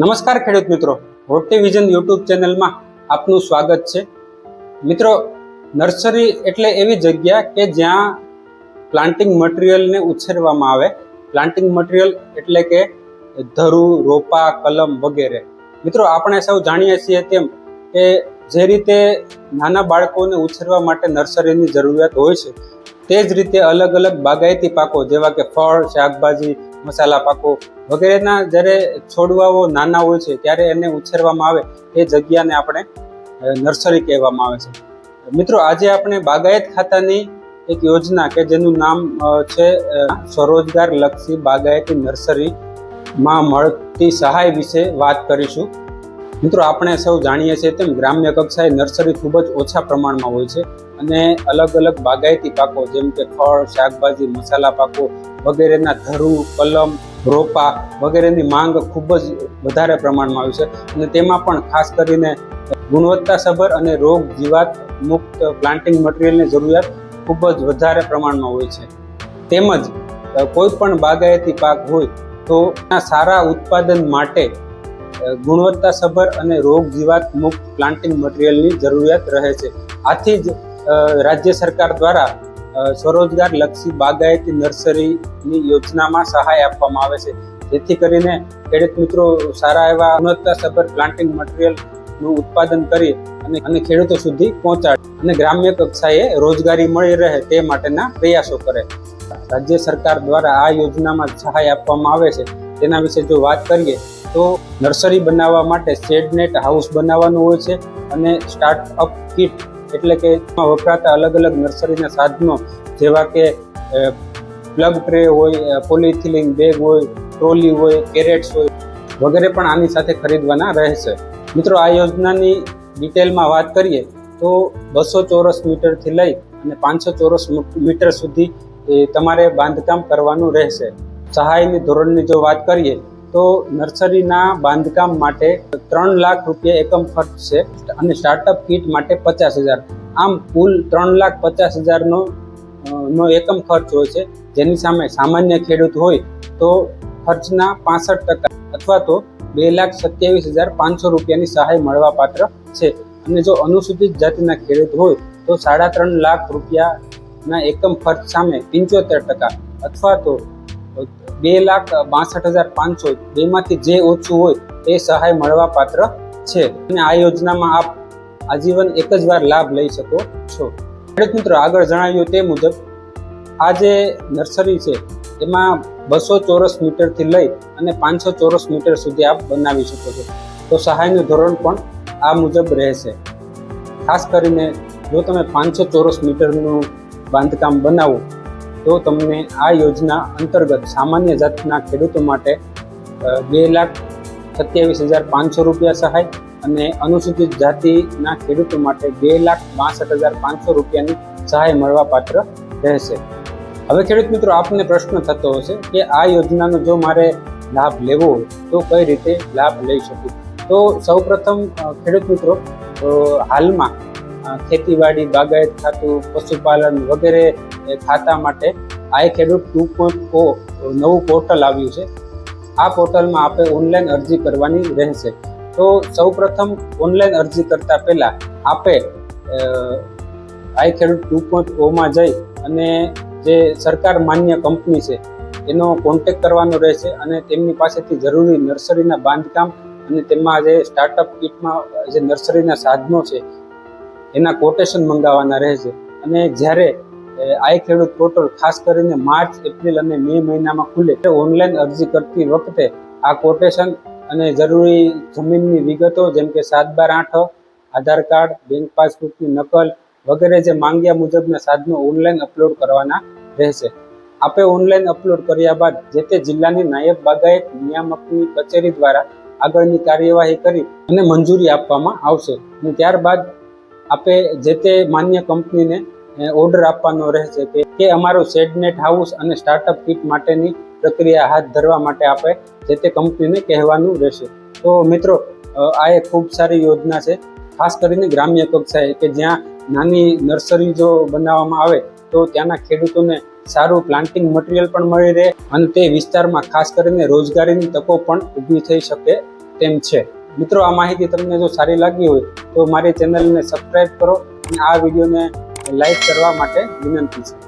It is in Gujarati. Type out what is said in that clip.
નમસ્કાર ખેડૂત મિત્રો. રોટી વિઝન યુટ્યુબ ચેનલમાં આપનું સ્વાગત છે. મિત્રો, નર્સરી એટલે એવી જગ્યા કે જ્યાં પ્લાન્ટિંગ મટીરિયલને ઉછેરવામાં આવે. પ્લાન્ટિંગ મટીરિયલ એટલે કે ધરુ, રોપા, કલમ વગેરે. મિત્રો, આપણે સૌ જાણીએ છીએ તેમ કે જે રીતે નાના બાળકોને ઉછેરવા માટે નર્સરીની જરૂરિયાત હોય છે, તે જ રીતે અલગ અલગ બાગાયતી પાકો જેવા કે ફળ, શાકભાજી, મસાલા પાકો વગેરેના જ્યારે છોડવાઓ નાના હોય છે, ત્યારે એને ઉછેરવામાં આવે, એ જગ્યાને આપણે નર્સરી કહેવામાં આવે છે. મિત્રો, આજે આપણે બાગાયત ખાતાની એક યોજના કે જેનું નામ છે સ્વરોજગાર લક્ષી બાગાયતી નર્સરીમાં મળતી સહાય વિશે વાત કરીશું. મિત્રો, આપણે સૌ જાણીએ છીએ તેમ ગ્રામ્ય કક્ષાએ નર્સરી ખૂબ જ ઓછા પ્રમાણમાં હોય છે અને અલગ અલગ બાગાયતી પાકો જેમ કે ફળ, શાકભાજી, મસાલા પાકો વગેરેના ધરું, કલમ રોપા વગેરેની માંગ ખૂબ જ વધારે પ્રમાણમાં આવી છે. અને તેમાં પણ ખાસ કરીને ગુણવત્તાસભર અને રોગ જીવાત મુક્ત પ્લાન્ટિંગ મટીરિયલની જરૂરિયાત ખૂબ જ વધારે પ્રમાણમાં હોય છે. તેમજ કોઈ પણ બાગાયતી પાક હોય તો સારા ઉત્પાદન માટે ગુણવત્તાસભર અને રોગ જીવાત મુક્ત પ્લાન્ટિંગ મટીરિયલની જરૂરિયાત રહે છે. આથી જ રાજ્ય સરકાર દ્વારા સ્વરોજગાર લક્ષી બાગાયતી નર્સરીની યોજનામાં સહાય આપવામાં આવે છે. જેથી કરીને ખેડૂત મિત્રો સારા એવા ગુણવત્તાસભર પ્લાન્ટિંગ મટીરિયલનું ઉત્પાદન કરી અને અને ખેડૂતો સુધી પહોંચાડે અને ગ્રામ્ય કક્ષાએ રોજગારી મળી રહે તે માટેના પ્રયાસો કરે. રાજ્ય સરકાર દ્વારા આ યોજનામાં સહાય આપવામાં આવે છે. તેના વિશે જો વાત કરીએ તો નર્સરી બનાવવા માટે શેડનેટ હાઉસ બનાવવાનું હોય છે અને સ્ટાર્ટઅપ કિટ એટલે કે વપરાતા અલગ અલગ નર્સરીના સાધનો, જેવા કે પ્લગ ટ્રે હોય પોલિથિલિન બેગ હોય, ટ્રોલી હોય, કેરેટ્સ હોય, વગેરે પણ આની સાથે ખરીદવાના રહેશે. મિત્રો, આ યોજનાની ડિટેલમાં વાત કરીએ, તો બસો ચોરસ મીટરથી લઈ અને પાંચસો ચોરસ મીટર સુધી તમારે બાંધકામ કરવાનું રહેશે. સહાયની ધોરણની જો વાત કરીએ તો નર્સરીના બાંધકામ માટે ત્રણ લાખ રૂપિયા એકમ ખર્ચ છે અને સ્ટાર્ટઅપ કિટ માટે પચાસ હજાર. આમ કુલ ત્રણ લાખ પચાસ હજારનો નો એકમ ખર્ચ હોય છે. જેની સામે સામાન્ય ખેડૂત હોય તો ખર્ચના પાસઠ ટકા અથવા તો બે લાખ સત્યાવીસ હજાર પાંચસો રૂપિયાની સહાય મળવા પાત્ર છે. અને જો અનુસૂચિત જાતિના ખેડૂત હોય તો સાડા ત્રણ લાખ રૂપિયાના એકમ ખર્ચ સામે પંચોતેર ટકા અથવા તો બે લાખ બાસઠ હજાર પાંચસો બેમાંથી જે ઓછું હોય એ સહાય મળવા પાત્ર છે. અને આ યોજનામાં આપ આજીવન એક જ વાર લાભ લઈ શકો છો. ખેડૂત મિત્રો, આગળ જણાવ્યું તે મુજબ, આ જે નર્સરી છે, એમાં બસો ચોરસ મીટરથી લઈ અને પાંચસો ચોરસ મીટર સુધી આપ બનાવી શકો છો. તો સહાયનું ધોરણ પણ આ મુજબ રહેશે. ખાસ કરીને જો તમે પાંચસો ચોરસ મીટરનું બાંધકામ બનાવો તો તમને આ યોજના અંતર્ગત સામાન્ય જાતના ખેડૂતો માટે બે લાખ સત્યાવીસ હજાર પાંચસો રૂપિયા સહાય અને અનુસૂચિત જાતિના ખેડૂતો માટે બે લાખ બાસઠ હજાર પાંચસો રૂપિયાની સહાય મળવા પાત્ર રહેશે. હવે ખેડૂત મિત્રો, આપને પ્રશ્ન થતો હશે કે આ યોજનાનો જો મારે લાભ લેવો હોય, તો કઈ રીતે લાભ લઈ શકું? તો સૌપ્રથમ ખેડૂત મિત્રો હાલમાં ખેતીવાડી, બાગાયત ખાતું, પશુપાલન વગેરે ખાતા માટે આઈ ખેડૂત ટુ પોઈન્ટ ઓ નવું પોર્ટલ આવ્યું છે. આ પોર્ટલમાં આપણે ઓનલાઈન અરજી કરવાની રહેશે. તો સૌપ્રથમ ઓનલાઈન અરજી કરતા પહેલા આપે આઈ ખેડૂત ટુ પોઈન્ટ ઓમાં જઈ અને જે સરકાર માન્ય કંપની છે, એનો કોન્ટેક કરવાનો રહેશે અને તેમની પાસેથી જરૂરી નર્સરીના બાંધકામ અને તેમાં જે સ્ટાર્ટઅપ કિટમાં જે નર્સરીના સાધનો છે, એના કોટેશન મંગાવવાના રહેશે. અને જ્યારે આઈ ખેડૂત પોર્ટલ ખાસ કરીને માર્ચ, એપ્રિલ અને મે મહિનામાં ખુલે. ઓનલાઈન અરજી કરતી વખતે આ કોટેશન અને જરૂરી જમીનની વિગતો જેમ કે સાત બાર આઠ, આધાર કાર્ડ, બેંક પાસબુકની નકલ વગેરે જે માંગ્યા મુજબના સાધનો ઓનલાઈન અપલોડ કરવાના રહેશે. આપે ઓનલાઈન અપલોડ કર્યા બાદ જે તે જિલ્લાની નાયબ બાગાયત નિયામકની કચેરી દ્વારા આગળની કાર્યવાહી કરી અને મંજૂરી આપવામાં આવશે. અને ત્યારબાદ આપે જે તે માન્ય કંપનીને ઓર્ડર આપવાનો રહેશે કે કે અમારું સેડનેટ હાઉસ અને સ્ટાર્ટઅપ કિટ માટેની પ્રક્રિયા હાથ ધરવા માટે આપણે જે તે કંપનીને કહેવાનું રહેશે. તો મિત્રો આ એક ખૂબ સારી યોજના છે. ખાસ કરીને ગ્રામ્ય કક્ષાએ કે જ્યાં નાની નર્સરી જો બનાવવામાં આવે, તો ત્યાંના ખેડૂતોને સારું પ્લાન્ટિંગ મટીરિયલ પણ મળી રહે અને તે વિસ્તારમાં ખાસ કરીને રોજગારીની તકો પણ ઊભી થઈ શકે તેમ છે. મિત્રો, આ માહિતી તમને જો સારી લાગી હોય, તો મારી ચેનલને સબસ્ક્રાઈબ કરો અને આ વિડીયોને લાઈક કરવા માટે વિનંતી છે.